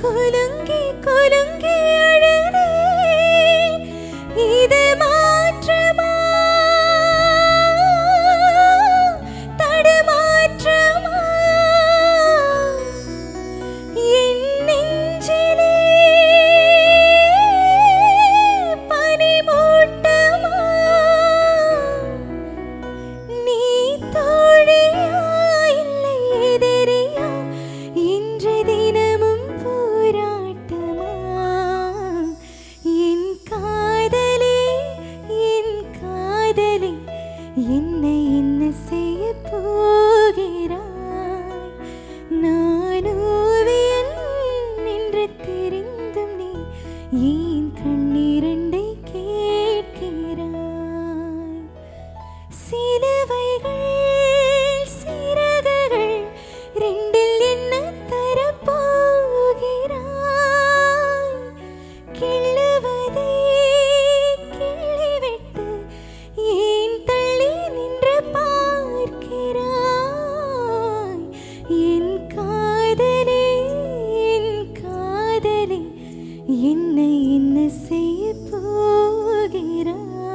கலங்கி கலங்கி என்னை என்ன செய்ய போகிறாய்? நான் ஓவியன் நின்று தெரிந்தும் நீ ஏன் கண்ணிரண்டை கே போகிறார்